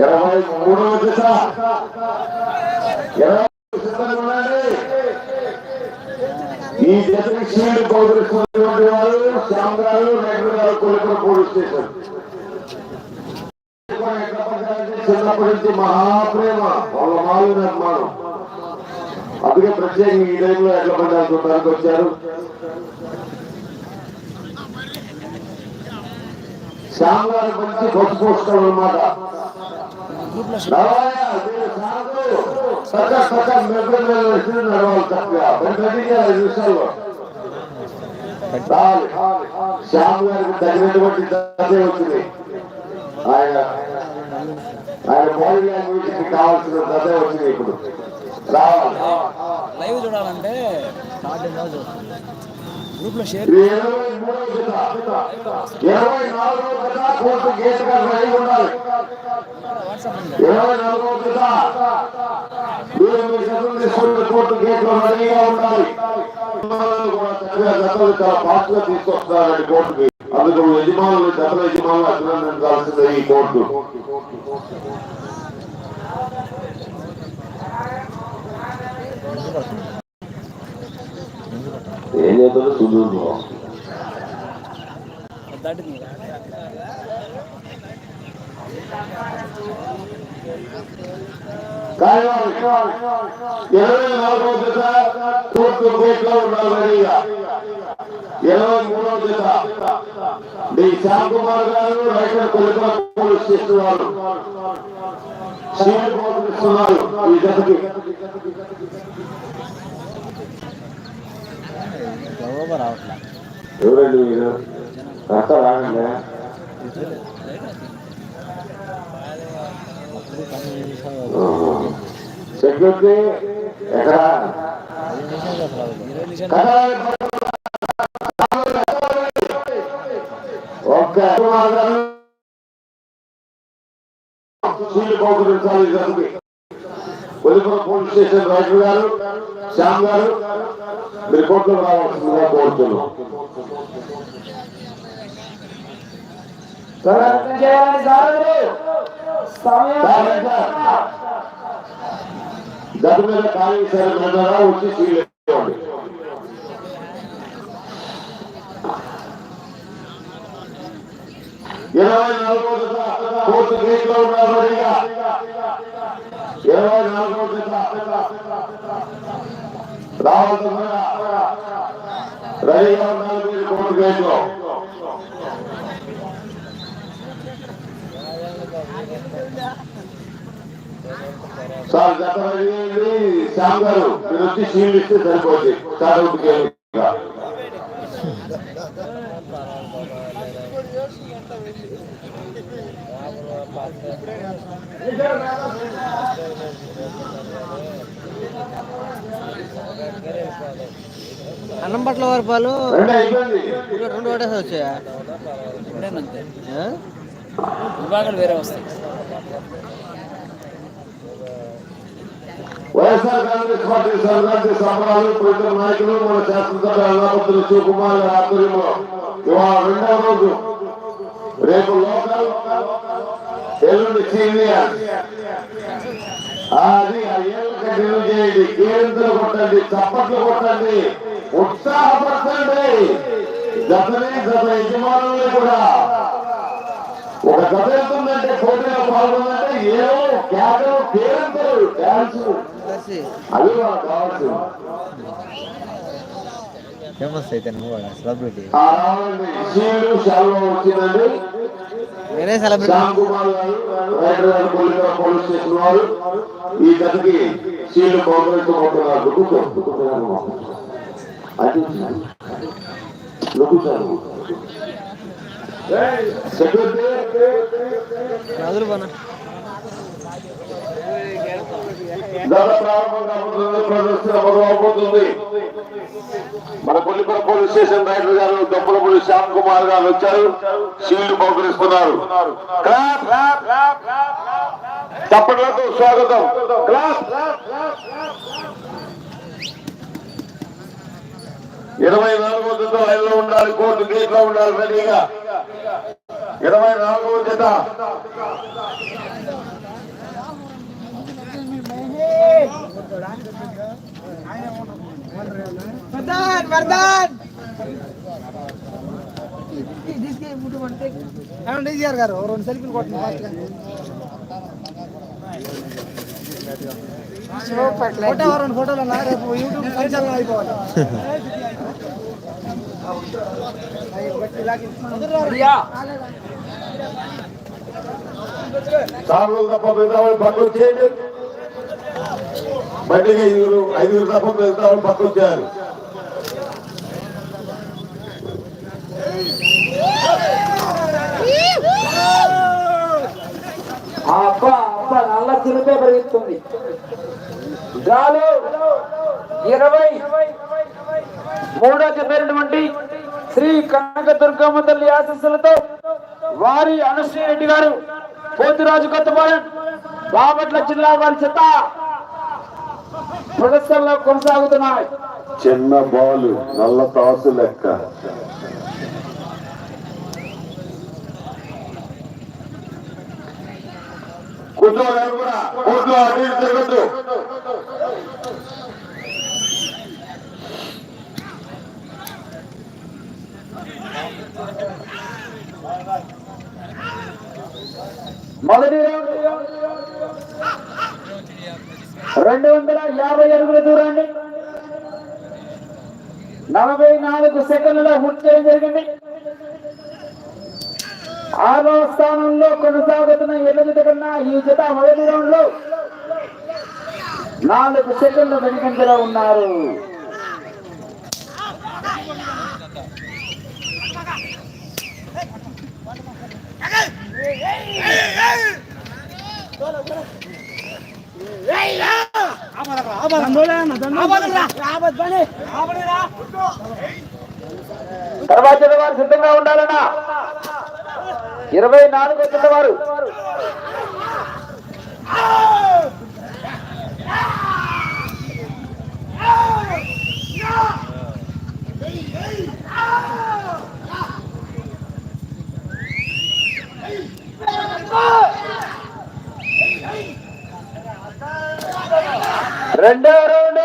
ఇరవై మూడవ దశ. ఇరవై ఈ జతకి షీల్డ్ పౌరుస్తున్నటువంటి వారు శ్యామ్ గారు గారు కొలుపుల పోలీస్ స్టేషన్. చిన్నప్పటి నుంచి మహాప్రేమ వాళ్ళ మాలు నిర్మాణం. అందుకే ప్రత్యేకంగా ఈ టైంలో ఎట్ల పండాలు చూడడానికి వచ్చారు. చక్కగా వెంటనే ఐదు నిమిషాల్లో రావాలి శ్యామ్ గారికి తగినటువంటి దశే వచ్చింది. ఆయన ఆయన బాడీ లాంగ్వేజ్ కావాల్సిన దశ వచ్చింది ఇప్పుడు. రావాలి. లైవ్ చూడాలంటే గ్రూప్లో షేర్ ఇది ఇరవై మూడవ జత. ఇరవై నాలుగో జత కోర్టు గేట్గా ఉండాలి ఇరవై నాలుగో జత కోర్టు గేట్లో రెడీగా ఉండాలి యజమానులు చాలా ఫాస్ట్గా తీసుకొస్తున్నారండి కోర్టుకి. అందుకు యజమానులు జతల యజమానులు అభినందించాల్సిందే ఈ కోర్టు. ఏం చేస్తారు చూడు దాటింది. ఇరవై నాలుగో జత కోర్టు కోర్టులో ఉండాలి రెడీగా ఇరవై మూడో జత. డి శ్యామ్ కుమార్ గారు రైటర్ కొలికల సీట్ పంపిస్తున్నారు ఈ జతకి. ఎవరండి మీరు? అక్క రాగండి సెక్యూరిటీ ఎక్కడ ఒక్క సీలు పోలీస్ స్టేషన్ రైటర్ గారు శ్యామ్ గారు మీరు కోర్టులో రావాల్సిందిగా కోరుతున్నాం. ప్రయత్నం చేయాలని సారథులు సమయం గత మీద ఖాళీ సరే మీద వచ్చి సీలు ఇవ్వండి ఇరవై నాలుగో జత కోర్టు గేట్లో ఉన్నారు రెడీగా ఇరవై నాలుగో జత రావాల్సిందిగా రెడీగా ఉన్నారు మీరు కోర్టు గేట్లో సార్ గత శ్యామ్ గారు మీరు వచ్చి ఇస్తే సరిపోద్ది. సార్ అన్నం పట్ల వరపాలు రెండు అయిపోయింది రెండు ఒకటేసి వచ్చాయా? విభాగాలు వేరే వస్తాయి. వైఎస్ఆర్ కాంగ్రెస్ పార్టీ సంక్రాంతి సభలు ప్రజల నాయకులు మన శాసనసభ అన్నాపత్రులు శివకుమార్ ఆధ్వర్యంలో ఇవాళ రెండవ రోజు. రేపు లోకల్ ఎల్లుండి సీనియర్. అది ఆ ఏళ్ళు చేయండి. కేంద్రం కొట్టండి చప్పట్లు కొట్టండి ఉత్సాహపరచండి. జతని జత యజమానుల్ని కూడా. ఒక జత వెళ్తుందంటే పోటీలో పాల్గొందంటే ఏవో కేకలు కేరింతలు డాన్స్. అది వాళ్ళకి ఫేమస్ అయితే సెలబ్రిటీ సెలవు వచ్చిందండి. పోలీసు స్టేషన్ వారు. ఈ గతకి మన కొల్లిపర పోలీస్ స్టేషన్ రైటర్ గారు దొప్పలపూడి శ్యామ్ కుమార్ గారు వచ్చారు. సీళ్ళు బహుకరిస్తున్నారు క్లాప్, క్లాప్, స్వాగతం. ఇరవై నాలుగో జత లైన్లో ఉండాలి కోర్టు గేట్లో ఉండాలి రెడీగా. ఇరవై నాలుగవ జత. డీజీఆర్ గారు రెండు సెల్ఫీలు కొట్టండి ఫోటో రెండు ఫోటోలు రేపు యూట్యూబ్ సంచలనం అయిపోవాలి. సార్లు తప్ప మిగతా వాళ్ళు పక్కన చేయండి ఐదుగురు ఐదుగురు తప్ప మిగతా వాళ్ళు పక్కన చేయాలి అబ్బ అబ్బ నల్ల చిరుపే పెరుగుతుంది గాలు ఇరవై మూడో చెప్పినటువంటి శ్రీ కనక దుర్గమ్మ తల్లి ఆశస్సులతో వారి అనుశ్రీ రెడ్డి గారు పోతురాజు కొత్తపాలెం బాపట్ల జిల్లా వారి చెత్త ప్రదర్శనలో కొనసాగుతున్నాయి. చిన్న బాలు నల్ల తాసు లెక్క. కూర్చోవాలి కూడా? కూర్చో అటు ఇటు తిరగద్దు. మొదటి రెండు వందల యాభై అడుగుల దూరాన్ని నలభై నాలుగు సెకండ్లలో హుట్ చేయడం జరిగింది. ఆరో స్థానంలో కొనసాగుతున్న ఎడ్ల జత కన్నా ఈ జత మొదటి రౌండ్లో నాలుగు సెకండ్లు వెనుకంజలో ఉన్నారు. తర్వాత వారు సిద్ధంగా ఉండాలన్నా. ఇరవై నాలుగు వచ్చిన వారు రెండో రౌండ్.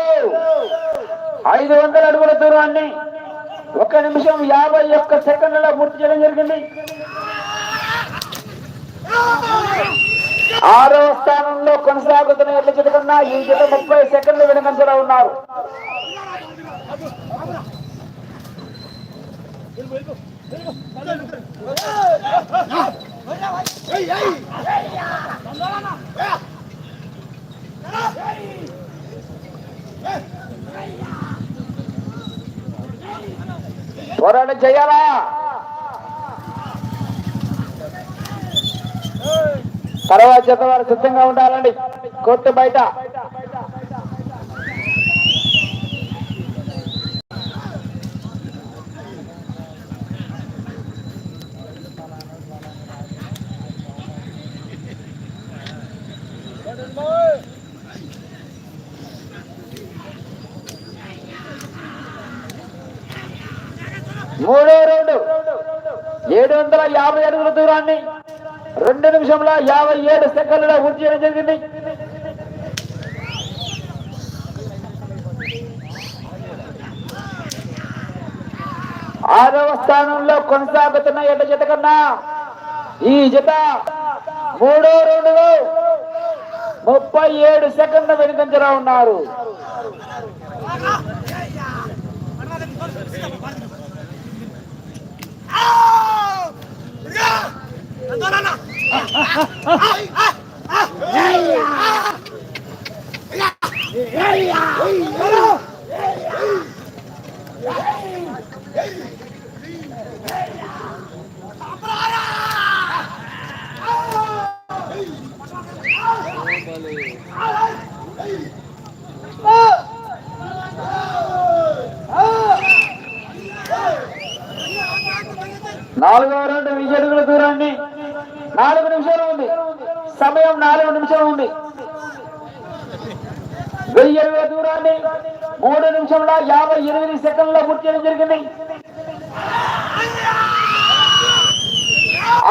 ఐదు వందల అడుగుల దూరాన్ని ఒక నిమిషం యాభై ఒక్క సెకండ్లలో పూర్తి చేయడం జరిగింది. ఆరో స్థానంలో కొనసాగుతున్న ఎట్ల జత కన్నా ఈ జత ముప్పై సెకండ్లు వెనుకంజలో ఉన్నారు. పోరాటం చేయాలా? తర్వాత చెత్త వారు సిద్ధంగా ఉండాలండి. కోర్టు బయట. మూడో రౌండ్. ఏడు వందల యాభై అడుగుల దూరాన్ని రెండు నిమిషంల యాభై ఏడు సెకండ్లలో పూర్తి చేయడం జరిగింది. ఆరవ స్థానంలో కొనసాగుతున్న ఎడ్ల జత కన్నా ఈ జత మూడో రౌండ్లో ముప్పై ఏడు సెకండ్ల వెనుకంజరా ఉన్నారు నాలుగవ రెండు వెయ్యి అడుగుల దూరాన్ని. నాలుగు నిమిషాలు ఉంది. సమయం నాలుగు నిమిషాలు ఉంది. వెయ్యి అడుగుల దూరాన్ని. మూడు నిమిషంలో యాభై ఎనిమిది సెకండ్లో పూర్తి చేయడం జరిగింది.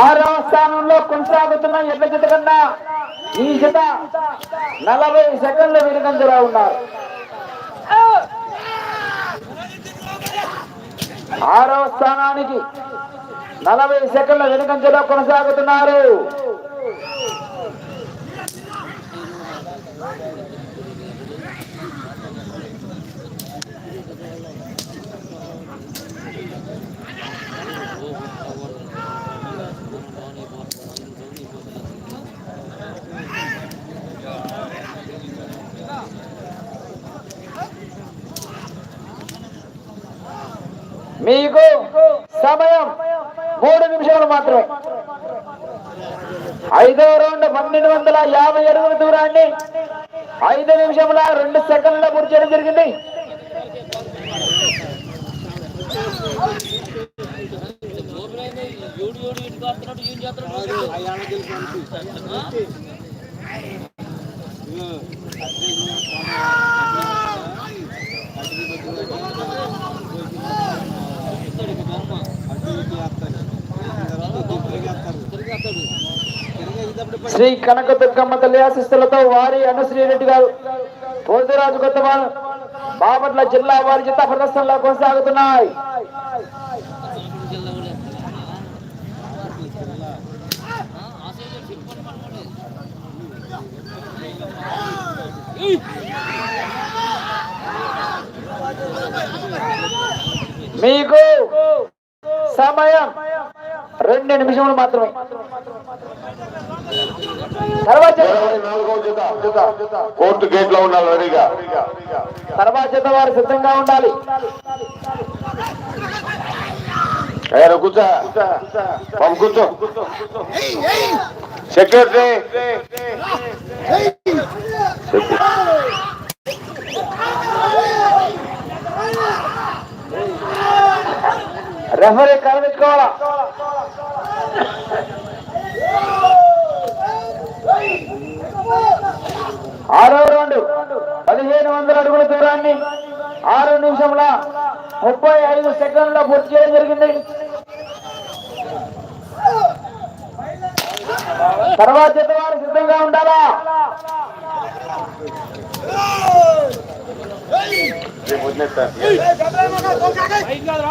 ఆరవ స్థానంలో కొనసాగుతున్న ఎడ్ల చెట్టు కన్నా ఈ జత నలభై సెకండ్ల వెనుకంజలో ఉన్నారు. ఆరో స్థానానికి నలభై సెకండ్ల వెనుకంజలో కొనసాగుతున్నారు మీకు సమయం మూడు నిమిషాలు మాత్రమే ఐదో రౌండ్ పన్నెండు వందల యాభై అడుగుల దూరాన్ని ఐదు నిమిషముల రెండు సెకండ్ల పూర్తి చేయడం జరిగింది. శ్రీ కనక దుర్గమ్మ తల్లి ఆశిస్తులతో వారి అనుశ్రీ రెడ్డి గారు పోతురాజు కొత్తవాళ్ళు బాపట్ల జిల్లా వారి చిత్త ప్రదర్శనలో కొనసాగుతున్నాయి. మీకు సమయం. రెండు నిమిషములు మాత్రమే. తర్వాత కోర్టు గేట్లో ఉండాలి రెడీగా. తర్వాత జత వారు సిద్ధంగా ఉండాలి. కూర్చో. సెక్యూరిటీ రెఫరీ కనిపించుకోవాలా ఆరో రౌండ్ పదిహేను వందల అడుగుల దూరాన్ని ఆరు నిమిషంల ముప్పై ఐదు సెకండ్ల పూర్తి చేయడం జరిగింది. తర్వాత వారు సిద్ధంగా ఉండాలా?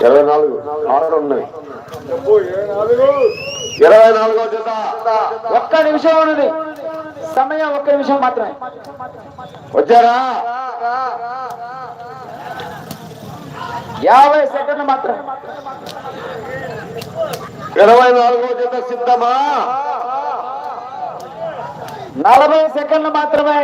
ఇరవై నాలుగు. ఆరు ఉన్నాయి. ఇరవై నాలుగో జత. ఒక్క నిమిషం ఉన్నది సమయం ఒక్క నిమిషం మాత్రమే. వచ్చారా? యాభై సెకండ్లు మాత్రమే. ఇరవై నాలుగో జత సిద్ధమా? నలభై సెకండ్లు మాత్రమే.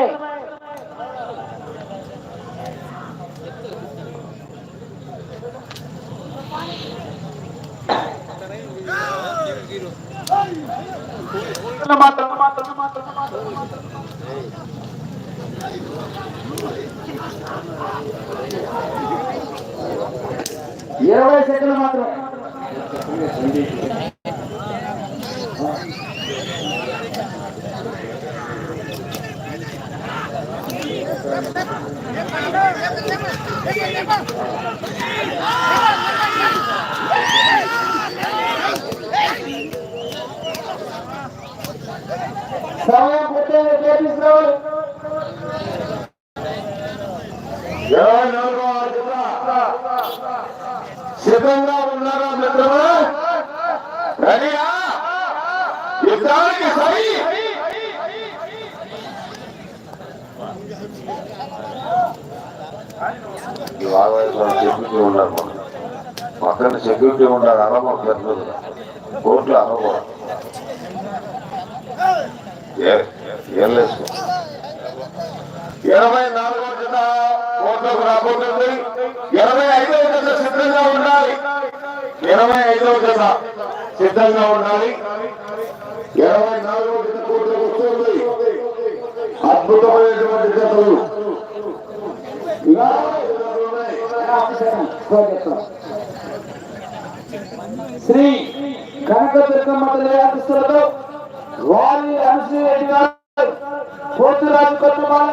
మాత్రం మాత్రం మాత్రం ఇరవై సెకండ్లు మాత్రమే. సమయం పూర్తయింది చేపిస్తున్నాడు ఇరవై నాలుగో జత సిద్ధంగా ఉన్నారా మిత్రమా రెడీయా యుద్ధానికి సై బాగా వాగ్వాదాలు సెక్యూరిటీ ఉన్నారు పక్కన సెక్యూరిటీ ఉండాలి అరవ పెద్దలు కోర్టులో అరవ ఇరవై నాలుగో జత కోర్టుకు రాబోతుంది. ఇరవై ఐదవ జత సిద్ధంగా ఉండాలి. ఇరవై ఐదవ జత సిద్ధంగా ఉండాలి. ఇరవై నాలుగో జత కోర్టుకు వస్తుంది. అద్భుతమైనటువంటి జతలు. ఇలా శ్రీ కనక దుర్గమ్మ తల్లి ఆశిస్తులతో వారి అనుశ్రీ గారు పోతురాజు కొత్తమాల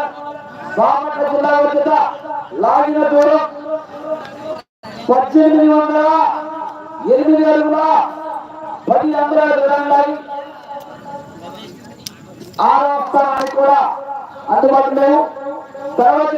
బాపట్ల జిల్లా వద్ద లాగిన దూరం పద్దెనిమిది వందల ఎనిమిది అడుగుల ప్రతి అందులో ఆరో స్థానానికి కూడా అందుబాటులో తర్వాత